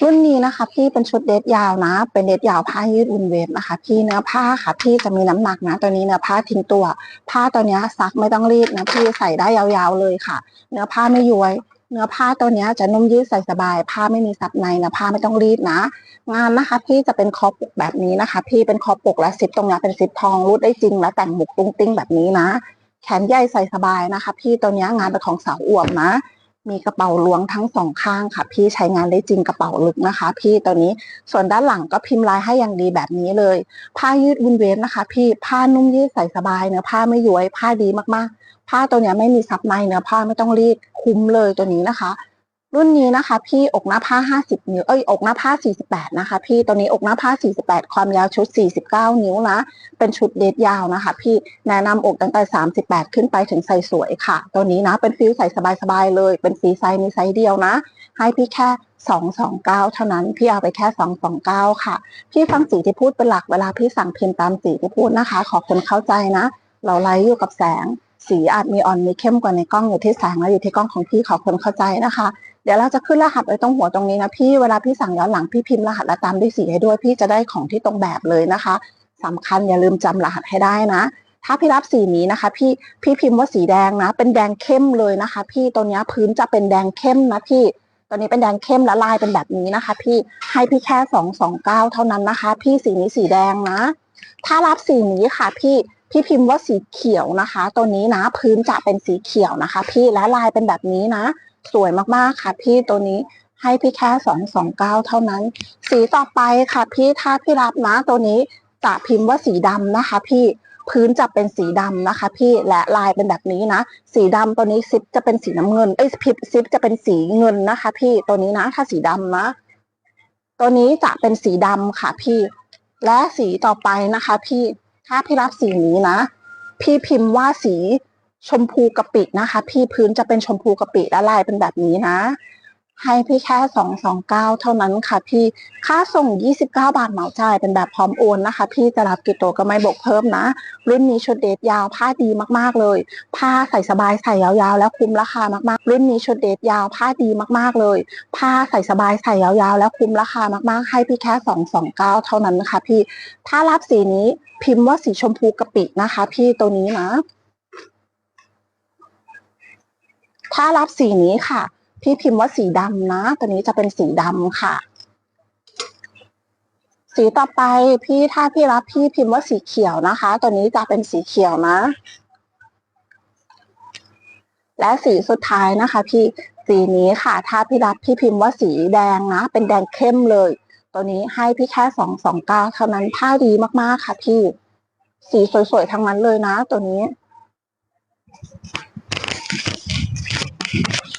รุ่นนี้นะคะพี่เป็นชุดเดทยาวนะ เป็นเดทยาวผ้ายืดอุ่นเวฟนะคะพี่เนื้อผ้าค่ะพี่จะมีน้ำหนักนะตัวนี้เนื้อผ้าทิ้งตัว ผ้าตัวนี้ซักไม่ต้องรีดนะพี่ใส่ได้ยาวๆเลยค่ะ เนื้อผ้าไม่ย้วย เนื้อผ้าตัวนี้จะนุ่มยืดใส่สบาย ผ้าไม่มีซับในนะผ้าไม่ต้องรีดนะ งานนะคะ พี่จะเป็นคอปกแบบนี้นะคะ พี่เป็นคอปกและซิปตรงนี้เป็นซิปทองรูดได้จริง และแต่งหมุกตุ้งติ้งแบบนี้นะ แขนใหญ่ใส่สบายนะคะ พี่ตัวนี้งานเป็นของสาวอวบนะ มีกระเป๋าล้วงทั้งสองข้างค่ะ พี่ใช้งานได้จริงกระเป๋าลึกนะคะ พี่ตัวนี้ส่วนด้านหลังก็พิมพ์ลายให้อย่างดีแบบนี้เลย ผ้ายืดวินเวฟนะคะ พี่ผ้านุ่มยืดใส่สบายเนื้อผ้าไม่ย้วยผ้าดีมากๆ ผ้าตัวนี้ไม่มีซับในเนื้อผ้าไม่ต้องรีดคุ้มเลยตัวนี้นะคะ รุ่นนี้นะคะ พี่อกหน้าผ้า50นิ้วเอ้ยอกหน้าผ้า48นะคะ พี่ตัวนี้อกหน้าผ้า48ความยาวชุด49นิ้วนะ เป็นชุดเดทยาวนะคะ พี่แนะนำอกตั้งแต่38ขึ้นไปถึงใส่สวยค่ะ ตัวนี้นะเป็นฟิลใส่สบายๆเลย เป็นฟรีไซส์มีไซส์เดียวนะ ให้พี่แค่229เท่านั้น พี่เอาไปแค่229ค่ะ พี่ฟังสีที่พูดเป็นหลักเวลาพี่สั่งพิมพ์ตามสีที่พูดนะคะ ขอคนเข้าใจนะ เราไลฟ์อยู่กับแสง สีอาจมีอ่อนมีเข้มกว่าในกล้องอยู่ที่แสงและอยู่ที่กล้องของพี่ขอคนเข้าใจนะคะ เดี๋ยวเราจะขึ้นรหัสไว้ตรงหัวตรงนี้นะพี่เวลาพี่สั่งย้อนหลังพี่พิมพ์รหัสและตามด้วยสีให้ด้วย พี่จะได้ของที่ตรงแบบเลยนะคะสำคัญอย่าลืมจำรหัสให้ได้นะ ถ้าพี่รับสีนี้นะคะ พี่พี่พิมพ์ว่าสีแดงนะ เป็นแดงเข้มเลยนะคะ พี่ตัวนี้พื้นจะเป็นแดงเข้มนะพี่ตัวนี้เป็นแดงเข้มและลายเป็นแบบนี้นะคะ พี่ให้พี่แค่สองสองเก้าเท่านั้นนะคะ พี่สีนี้สีแดงนะ ถ้ารับสีนี้ค่ะพี่พี่พิมพ์ว่าสีเขียวนะคะ ตัวนี้นะพื้นจะเป็นสีเขียวนะคะ พี่และลายเป็นแบบนี้นะ สวยมากๆค่ะพี่ตัวนี้ให้พี่แค่สองสองเก้าเท่านั้น สีต่อไปค่ะพี่ถ้าพี่รับนะตัวนี้จะพิมพ์ว่าสีดำนะคะ พี่พื้นจะเป็นสีดำนะคะ พี่และลายเป็นแบบนี้นะ สีดำตัวนี้ซิปจะเป็นสีน้ำเงินเอ้ยพิบซิปจะเป็นสีเงินนะคะ พี่ตัวนี้นะถ้าสีดำนะ ตัวนี้จะเป็นสีดำค่ะ พี่ และสีต่อไปนะคะ พี่ถ้าพี่รับสีนี้นะ พี่พิมพ์ว่าสี ชมพูกะปินะคะ พี่พื้นจะเป็นชมพูกะปิและลายเป็นแบบนี้นะ ให้พี่แค่สองสองเก้าเท่านั้นค่ะ พี่ค่าส่งยี่สิบเก้าบาทเหมาจ่ายเป็นแบบพร้อมโอนนะคะ พี่จะรับกี่ตัวก็ไม่บวกเพิ่มนะ รุ่นนี้ชุดเดทยาวผ้าดีมากๆเลย ผ้าใส่สบายใส่ยาวๆ แล้วคุ้มราคามากๆ รุ่นนี้ชุดเดทยาวผ้าดีมากๆเลย ผ้าใส่สบายใส่ยาวๆ แล้วคุ้มราคามากๆ ให้พี่แค่สองสองเก้าเท่านั้นนะคะพี่ถ้ารับสีนี้พิมพ์ว่าสีชมพูกะปินะคะ พี่ตัวนี้นะ ถ้ารับสีนี้ค่ะ พี่พิมพ์ว่าสีดำนะ ตัวนี้จะเป็นสีดำค่ะ สีต่อไปพี่ถ้าพี่รับพี่พิมพ์ว่าสีเขียวนะคะ ตัวนี้จะเป็นสีเขียวนะ และสีสุดท้ายนะคะ พี่สีนี้ค่ะ ถ้าพี่รับพี่พิมพ์ว่าสีแดงนะ เป็นแดงเข้มเลย ตัวนี้ให้พี่แค่สองสองเก้าเท่านั้นผ้าดีมากๆค่ะ พี่ สีสวยๆทั้งนั้นเลยนะ ตัวนี้ Peace.